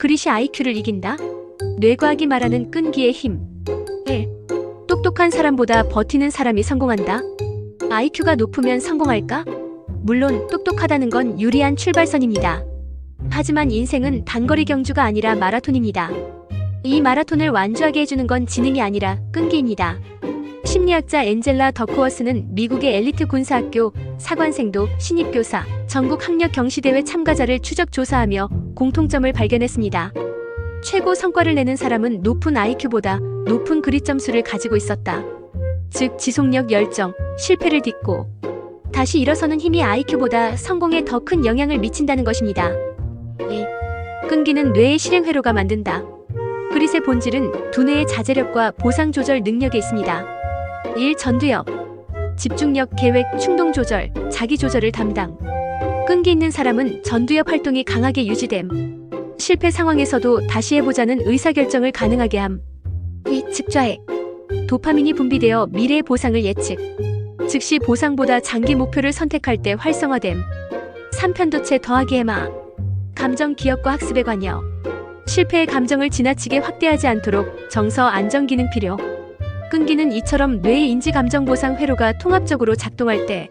그릿이 IQ를 이긴다? 뇌과학이 말하는 끈기의 힘. 1. 똑똑한 사람보다 버티는 사람이 성공한다. IQ가 높으면 성공할까? 물론 똑똑하다는 건 유리한 출발선입니다. 하지만 인생은 단거리 경주가 아니라 마라톤입니다. 이 마라톤을 완주하게 해주는 건 지능이 아니라 끈기입니다. 심리학자 엔젤라 더크워스는 미국의 엘리트 군사학교 사관생도 신입교사 전국 학력 경시대회 참가자를 추적 조사하며 공통점을 발견했습니다. 최고 성과를 내는 사람은 높은 IQ보다 높은 그릿 점수를 가지고 있었다. 즉 지속력 열정, 실패를 딛고 다시 일어서는 힘이 IQ보다 성공에 더 큰 영향을 미친다는 것입니다. 2. 끈기는 뇌의 실행 회로가 만든다. 그릿의 본질은 두뇌의 자제력과 보상 조절 능력에 있습니다. 1. 전두엽 집중력, 계획, 충동 조절, 자기 조절을 담당. 끈기 있는 사람은 전두엽 활동이 강하게 유지됨. 실패 상황에서도 다시 해보자는 의사결정을 가능하게 함. 2. 측좌액 도파민이 분비되어 미래의 보상을 예측. 즉시 보상보다 장기 목표를 선택할 때 활성화됨. 3. 편도체 더하기 해마 감정 기억과 학습에 관여. 실패의 감정을 지나치게 확대하지 않도록 정서 안정 기능 필요. 끈기는 이처럼 뇌의 인지 감정 보상 회로가 통합적으로 작동할 때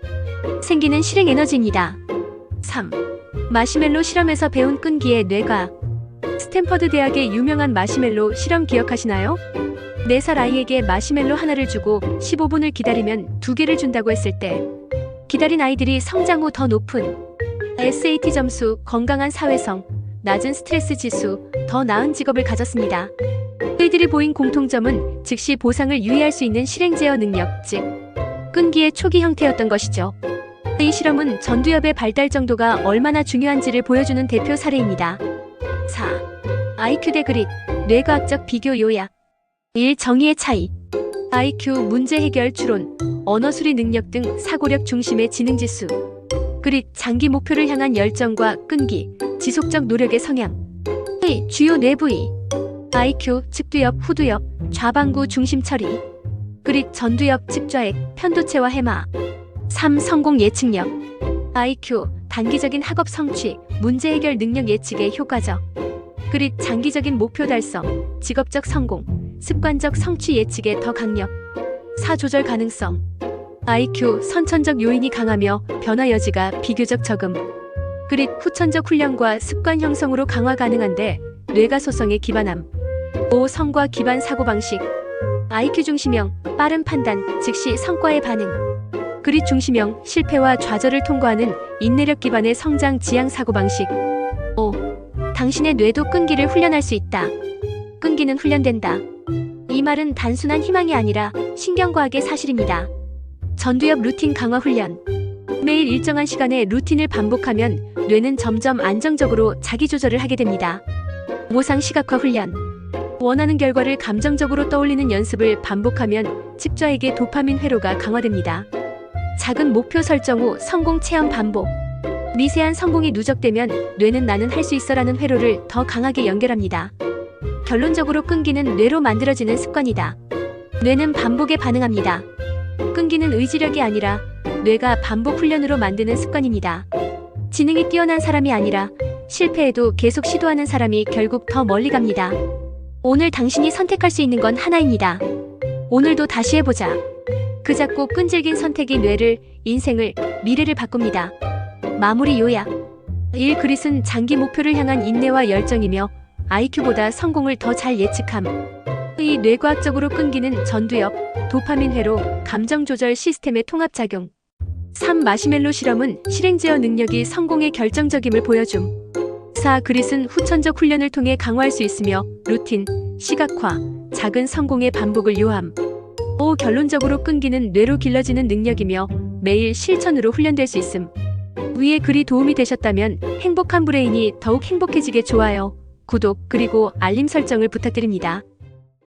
생기는 실행 에너지입니다. 3. 마시멜로 실험에서 배운 끈기의 뇌가 스탠퍼드 대학의 유명한 마시멜로 실험 기억하시나요? 4살 아이에게 마시멜로 하나를 주고 15분을 기다리면 두 개를 준다고 했을 때 기다린 아이들이 성장 후 더 높은 SAT 점수, 건강한 사회성, 낮은 스트레스 지수, 더 나은 직업을 가졌습니다. 그들이 보인 공통점은 즉시 보상을 유의할 수 있는 실행 제어 능력, 즉 끈기의 초기 형태였던 것이죠. 이 실험은 전두엽의 발달 정도가 얼마나 중요한지를 보여주는 대표 사례입니다. 4. IQ 대 그릿, 뇌과학적 비교 요약 1. 정의의 차이 IQ, 문제 해결 추론, 언어 수리 능력 등 사고력 중심의 지능 지수 그릿, 장기 목표를 향한 열정과 끈기, 지속적 노력의 성향 2. 주요 뇌 부위 IQ, 측두엽, 후두엽, 좌방구 중심 처리 그릿, 전두엽, 측좌액, 편도체와 해마 3. 성공 예측력 IQ, 단기적인 학업 성취, 문제 해결 능력 예측에 효과적 그릿, 장기적인 목표 달성, 직업적 성공, 습관적 성취 예측에 더 강력 4. 조절 가능성 IQ, 선천적 요인이 강하며 변화 여지가 비교적 적음 그릿, 후천적 훈련과 습관 형성으로 강화 가능한데 뇌가 소성에 기반함 5. 성과 기반 사고방식 IQ 중심형, 빠른 판단, 즉시 성과의 반응 그릿 중심형, 실패와 좌절을 통과하는 인내력 기반의 성장 지향 사고방식 5. 당신의 뇌도 끈기를 훈련할 수 있다. 끈기는 훈련된다. 이 말은 단순한 희망이 아니라 신경과학의 사실입니다. 전두엽 루틴 강화 훈련. 매일 일정한 시간에 루틴을 반복하면 뇌는 점점 안정적으로 자기 조절을 하게 됩니다. 모상 시각화 훈련. 원하는 결과를 감정적으로 떠올리는 연습을 반복하면 측좌에게 도파민 회로가 강화됩니다. 작은 목표 설정 후 성공 체험 반복. 미세한 성공이 누적되면 뇌는 나는 할 수 있어라는 회로를 더 강하게 연결합니다. 결론적으로 끈기는 뇌로 만들어지는 습관이다. 뇌는 반복에 반응합니다. 끈기는 의지력이 아니라 뇌가 반복 훈련으로 만드는 습관입니다. 지능이 뛰어난 사람이 아니라 실패해도 계속 시도하는 사람이 결국 더 멀리 갑니다. 오늘 당신이 선택할 수 있는 건 하나입니다. 오늘도 다시 해보자. 그 작고 끈질긴 선택이 뇌를, 인생을, 미래를 바꿉니다. 마무리 요약. 1. 그릿은 장기 목표를 향한 인내와 열정이며 IQ보다 성공을 더 잘 예측함. 이 뇌과학적으로 끈기는 전두엽, 도파민 회로, 감정 조절 시스템의 통합작용. 3. 마시멜로 실험은 실행 제어 능력이 성공의 결정적임을 보여줌. 4. 그릿은 후천적 훈련을 통해 강화할 수 있으며 루틴, 시각화, 작은 성공의 반복을 요함. 5. 결론적으로 끈기는 뇌로 길러지는 능력이며 매일 실천으로 훈련될 수 있음. 위의 글이 도움이 되셨다면 행복한 브레인이 더욱 행복해지게 좋아요, 구독, 그리고 알림 설정을 부탁드립니다.